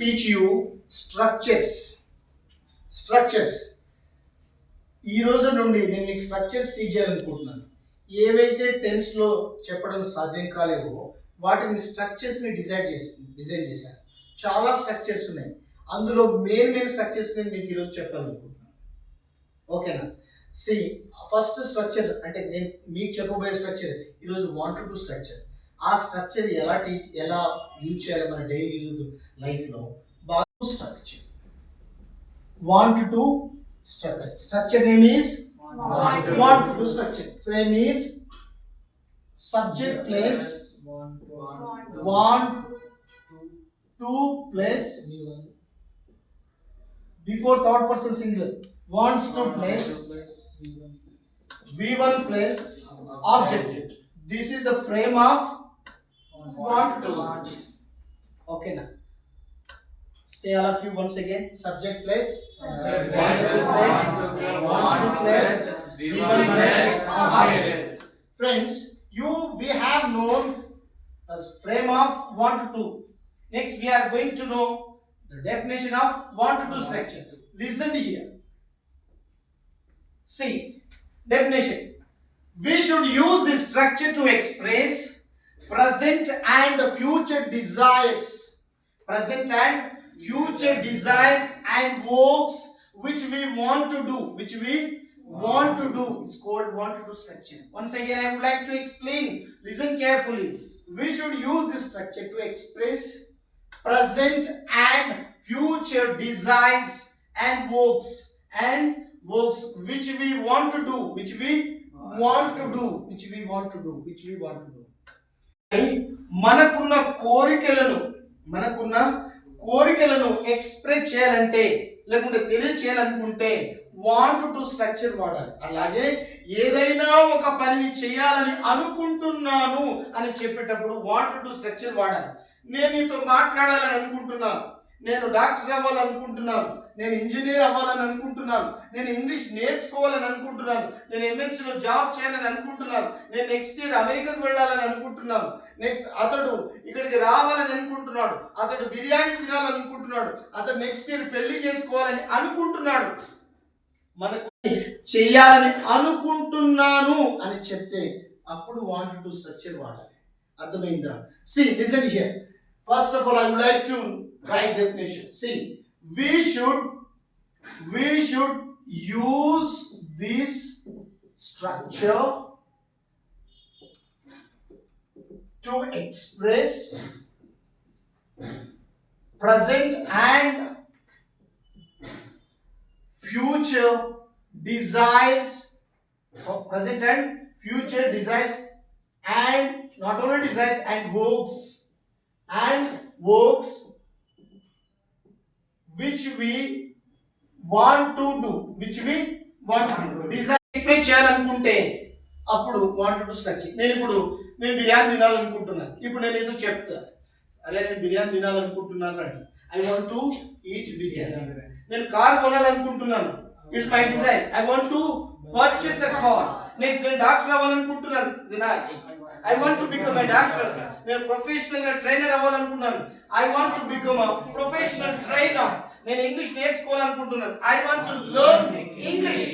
Teach you structures structures ఈ రోజు నుండి నేను మీకు స్ట్రక్చర్స్ టీచ్ చేయాలనుకుంటున్నాను. ఏవైతే టెన్స్లో చెప్పడం సాధ్యం కాలేవో వాటిని స్ట్రక్చర్స్ని డిజైన్ చేసి డిజైన్ చేశాను. చాలా స్ట్రక్చర్స్ ఉన్నాయి. అందులో మెయిన్ మెయిన్ స్ట్రక్చర్స్ నేను మీకు ఈరోజు చెప్పాలనుకుంటున్నాను. ఓకేనా? సి ఫస్ట్ స్ట్రక్చర్ అంటే నేను మీకు చెప్పబోయే స్ట్రక్చర్ ఈరోజు వాంట్ టు స్ట్రక్చర్ ఆ స్ట్రక్చర్ ఎలా టీ ఎలా యూజ్ చేయాలి మన డైలీ యూజ్ లైఫ్లో బాగా structure want to structure structure name is Want to. want to structure frame is subject place want to place before third person singular wants to place v1 place object this is the frame of want to okay now say all of you once again subject place Subject wants to place wants to place v1 place object Friends, you we have known the frame of want to. Next, we are going to know the definition of want to structure. Listen here. See, definition. We should use this structure to express present and future desires. Present and future desires and works which we want to do. Which we want to do is called want to do structure. Once again, I would like to explain. Listen carefully. We should use this structure to express present and future desires and works and works which we want to do, which we want to do, which we want to do, which we want to do. మనకున్న కోరికలను మనకున్న కోరికలను express చేయాలంటే లేకుంటే తెలియచేయాలనుకుంటే want to structure వాడాలి. అలాగే ఏదైనా ఒక పనిని చేయాలని అనుకుంటున్నాను అని చెప్పేటప్పుడు వాంట్ టు స్ట్రక్చర్ వాడాలి. నేను నీతో మాట్లాడాలని అనుకుంటున్నాను. నేను డాక్టర్ అవ్వాలనుకుంటున్నాను. నేను ఇంజనీర్ అవ్వాలని అనుకుంటున్నాను. నేను ఇంగ్లీష్ నేర్చుకోవాలని అనుకుంటున్నాను. నేను ఎంఎన్సీలో జాబ్ చేయాలని అనుకుంటున్నాను. నేను నెక్స్ట్ ఇయర్ అమెరికాకు వెళ్ళాలని అనుకుంటున్నాను. నెక్స్ట్ అతడు ఇక్కడికి రావాలని అనుకుంటున్నాడు. అతడు బిర్యానీ తినాలని అనుకుంటున్నాడు. అతడు నెక్స్ట్ ఇయర్ పెళ్ళి చేసుకోవాలని అనుకుంటున్నాడు. మనకు చేయాలని అనుకుంటున్నాను అని చెప్తే అప్పుడు వాంట్ టు స్ట్రక్చర్ వాడాలి. అర్థమైందా? See listen here first of all I would like to write definition see we should we should use this structure to express present and future desires or present and future desires and not only desires and works and works which we want to do which we want do. Design express చేయాలనుకుంటే అప్పుడు want to structure నేను ఇప్పుడు నేను బిర్యానీ తినాలనుకుంటున్నాను ఇప్పుడు నేను ఏదో చెప్తా. అరే నేను బిర్యానీ తినాలనుకుంటున్నాను అంటే I want to eat biryani. నేను car కొనాలనుకుంటున్నాను. It's my design I want to purchase a car next నేను డాక్టర్ అవ్వాలనుకుంటున్నాను. తినాలి I want to become a doctor నేను ప్రొఫెషనల్గా trainer అవ్వాలనుకున్నాను I want to become a professional trainer నేను English నేర్చుకోవాలనుకుంటున్నాను. I want to learn English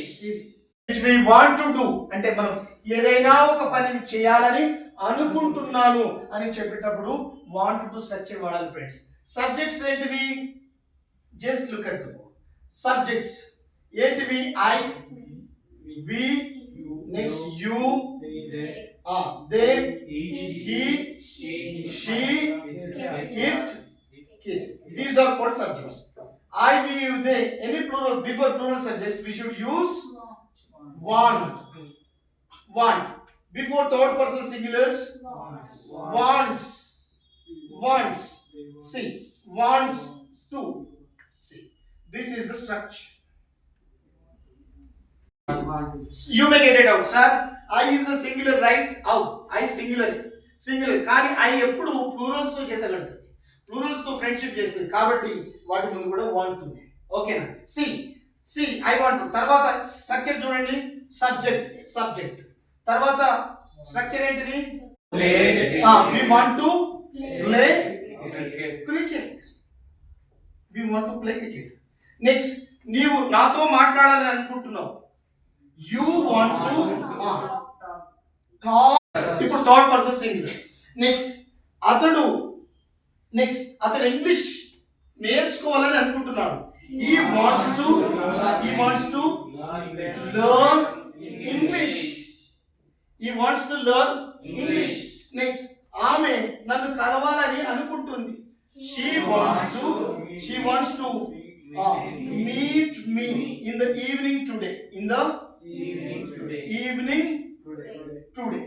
which we want to do అంటే మనం ఏదైనా ఒక పనిని చేయాలని అనుకుంటున్నాను అని చెప్పేటప్పుడు వాంట్ టు స్ట్రక్చర్ వాడాలి ఫ్రెండ్స్ సబ్జెక్ట్స్ ఏంటివి? జస్ట్ లుక్ అట్ సబ్జెక్ట్స్ ఏంటివి? I we next you they he, she, it, kiss. These are called subjects. I, we, you, they, any plural, before plural subjects, we should use want. Want. Before third person singulars, wants. Wants. See. Wants to. See. This is the structure. You may get it out, sir. I is a singular, right? Out. I singular. Singular కానీ I ఎప్పుడు plurals తో చేత కడుతుంది plurals తో friendship చేస్తుంది కాబట్టి వాటి ముందు కూడా వాంటుంది ఓకేనా? సి సి ఐ వాంట్ తర్వాత స్ట్రక్చర్ చూడండి. సబ్జెక్ట్ సబ్జెక్ట్ తర్వాత స్ట్రక్చర్ ఏంటిది? We want to play cricket want to play cricket next నీవు నాతో మాట్లాడాలని అనుకుంటున్నావు. యూ వాంట్ టు ఇప్పుడు థర్డ్ పర్సన్ సింగిల్ నెక్స్ట్ అతడు నెక్స్ట్ అతడు ఇంగ్లీష్ నేర్చుకోవాలని అనుకుంటున్నాడు he wants to he wants to learn English he wants to learn English next ఆమె నన్ను కలవాలని అనుకుంటుంది. She wants to she wants to meet me in the evening today in the evening today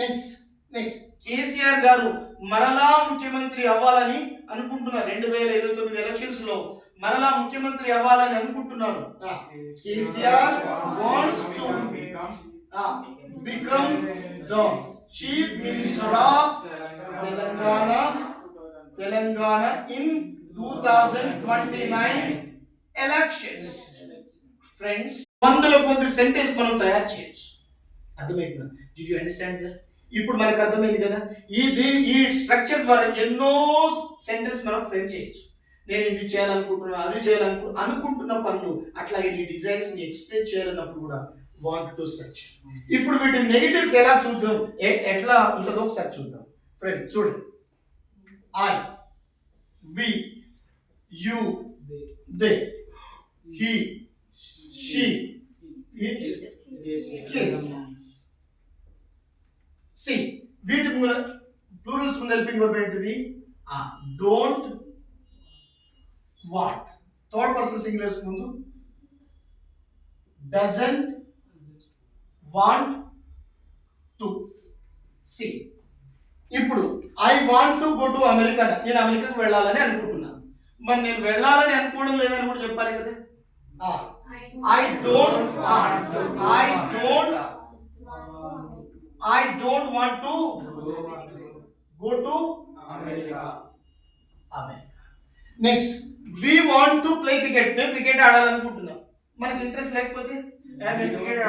next next KCR garu మరలా ముఖ్యమంత్రి అవ్వాలని అనుకుంటున్నారు. రెండు వేల ఇరవై తొమ్మిది ఎలక్షన్స్లో మరలా ముఖ్యమంత్రి అవ్వాలని అనుకుంటున్నాడు KCR wants to become the chief minister of Telangana Telangana in two thousand twenty nine elections friends వందల కొద్ది సెంటెన్స్ మనం తయారు చేయొచ్చు. అర్థమైందా? డి యూ అండర్స్టాండ్ ఇప్పుడు మనకు అర్థమైంది కదా? ఈ ఈ స్ట్రక్చర్ ద్వారా ఎన్నో సెంటెన్స్ మనం ఫ్రేమ్ చేయొచ్చు. నేను ఇది చేయాలనుకుంటున్నా అది చేయాలనుకు అనుకుంటున్న పనులు అట్లాగే నీ డిజైన్స్ని ఎక్స్ప్రెస్ చేయాలన్నప్పుడు కూడా వాంట్ టు స్ట్రక్చర్ ఇప్పుడు వీటి నెగిటివ్స్ ఎలా చూద్దాం? ఎట్లా ఉంటుందో ఒకసారి చూద్దాం. ఫ్రెండ్ చూడండి. I we you they he she it see వీటి ముందు ప్లూరల్స్ ముందు హెల్పింగ్ వర్బ్ ఏంటిది? Don't what third person singulars ముందు డజంట్ వాంట్ టు సి ఇప్పుడు I want to go to America నేను అమెరికాకు వెళ్ళాలని అనుకుంటున్నాను. మరి నేను వెళ్ళాలని అనుకోవడం లేదని కూడా చెప్పాలి కదా? I don't I don't I don't want to go to America next we want to play cricket మేము క్రికెట్ ఆడాలనుకుంటున్నాం. మనకి ఇంట్రెస్ట్ లేకపోతే క్రికెట్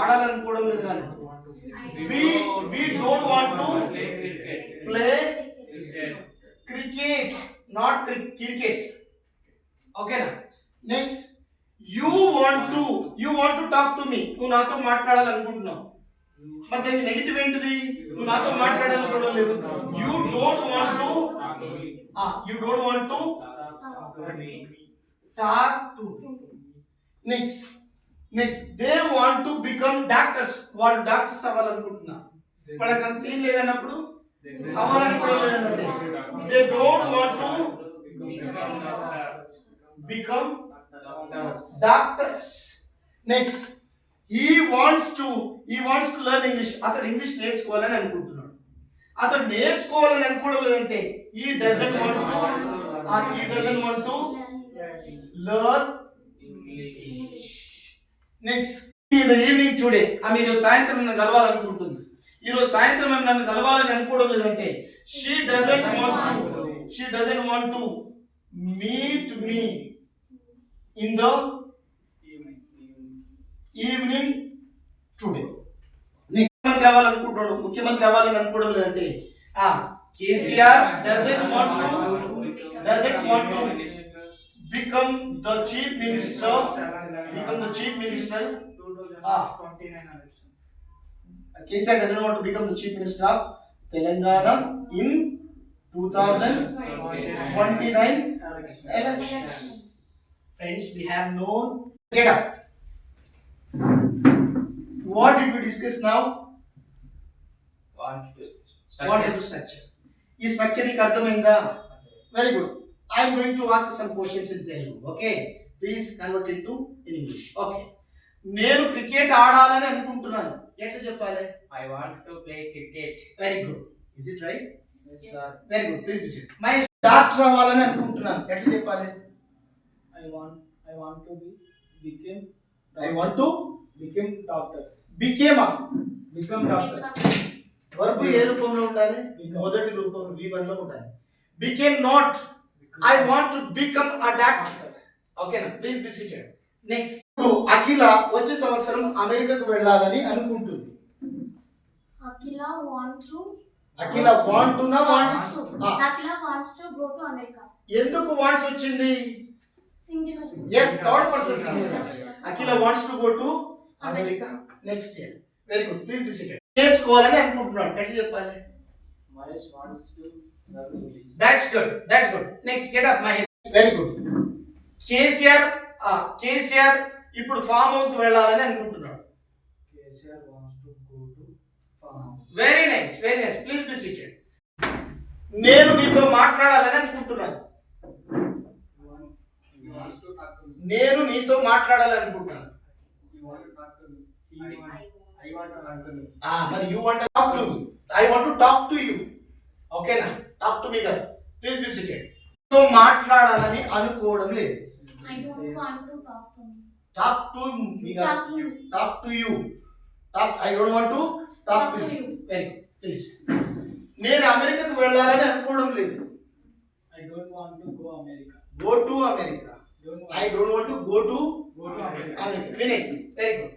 ఆడాలనుకోవడం లేదు కాదు we we don't want to play cricket not cricket ఓకేనా next you want to you want to talk to me నువ్వు నాతో మాట్లాడాలనుకుంటున్నావు. మరి దాని నెగిటివ్ ఏంటిది? నువ్వు నాతో మాట్లాడాలనుకోవడం లేదు. You don't want to you don't want to talk to next next they want to become doctors వాళ్ళు డాక్టర్స్ అవ్వాలనుకుంటున్నారు వాళ్ళకి అంత సీన్ లేదన్నప్పుడు అవ్వాలనుకోవడం లేదంటే they don't want to become doctors next he wants to he wants to learn English అతడు English నేర్చుకోవాలని అనుకుంటున్నాడు. అతడు నేర్చుకోవాలని అనుకోవడం లేదంటే he doesn't want to he doesn't want to learn next in the evening today ఆమె ఈరోజు సాయంత్రం నన్ను కలవాలనుకుంటుంది. ఈరోజు సాయంత్రం ఆమె నన్ను కలవాలని అనుకోవడం లేదంటే she doesn't want to she doesn't want to meet me in the evening today ముఖ్యమంత్రి అవ్వాలనుకుంటున్నాడు ముఖ్యమంత్రి అవ్వాలని అనుకోవడం లేదంటే ఆ KCR doesn't want to it want to become the chief minister become the chief minister KCR doesn't want to become the chief minister of Telangana in two thousand twenty nine elections. Friends, we have known. Get up. What did we discuss now? What is the structure? ఈ structure నీకు అర్థమైందా? Very good I'm going to ask some questions in Telugu okay please convert in to in English okay నేను cricket ఆడాలని అనుకుంటున్నాను. ఎట్లా చెప్పాలి? I want to play cricket. Very good is it right very good please visit my doctor అవ్వాలని అనుకుంటున్నాను. ఎట్లా చెప్పాలి? I want I want to be become I want to become doctors. Became Become doctor. Verb ఏ రూపంలో ఉండాలి? మొదటి రూపం V వన్లో ఉండాలి. Became not I want to become a doctor ఓకేనా please be seated next Akhila వచ్చే సంవత్సరం అమెరికాకు వెళ్ళాలని అనుకుంటుంది. Akila want to Akhila want to నా wants Akila wants to go to America. ఎందుకు వాంట్స్ వచ్చింది? Singular. Yes, third person singular. Akila wants to go to America next year. Very good. Please be seated. నేర్చుకోవాలని అనుకుంటున్నాడు ఎట్లా చెప్పాలి Mahesh wants to learn English. That's good that's good next get up my very good KCR KCR ఇప్పుడు farm house వెళ్ళాలని అనుకుంటున్నాడు KCR wants to go to farm house. Very nice very nice please be seated నేను నీతో మాట్లాడాలని అనుకుంటున్నాను You want, he wants to talk to me. నేను నీతో మాట్లాడాలని అనుకుంటున్నాను You want to talk to me. He want, I want to talk to me. ఆ, మరి you want talk to I want to talk to you ఓకేనా talk to me garu please be సీటెడ్తో మాట్లాడాలని అనుకోవడం లేదు. I don't want to talk to me. Talk to me garu Talk to you. Talk to you talk I don't want to talk to you very please నేను అమెరికాకు వెళ్ళాలని అనుకోవడం లేదు. I don't want to go America. Go to America I don't want to go to Vinay very good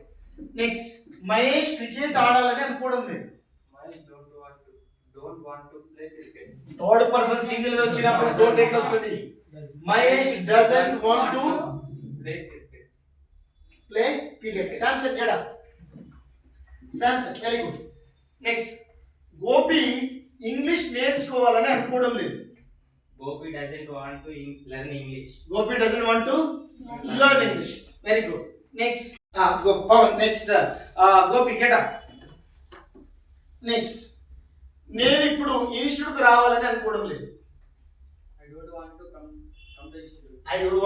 next Mahesh cricket ఆడాలని అనుకోవడం లేదు. Mahesh don't want to don't want to play cricket. Third person single వచ్చినప్పుడు don't ఎట్లా వస్తుంది Mahesh doesn't want to Play cricket. Play cricket Samson up Samson very good next Gopi English నేర్చుకోవాలని అనుకోవడం లేదు. Gopi doesn't want to in- learn English. Gopi doesn't want to learn English very good next Pavan next Gopi get up next నేను ఇప్పుడు ఇన్స్టిట్యూట్కి రావాలని అనుకోవడం లేదు. I don't want to come come to institute. I don't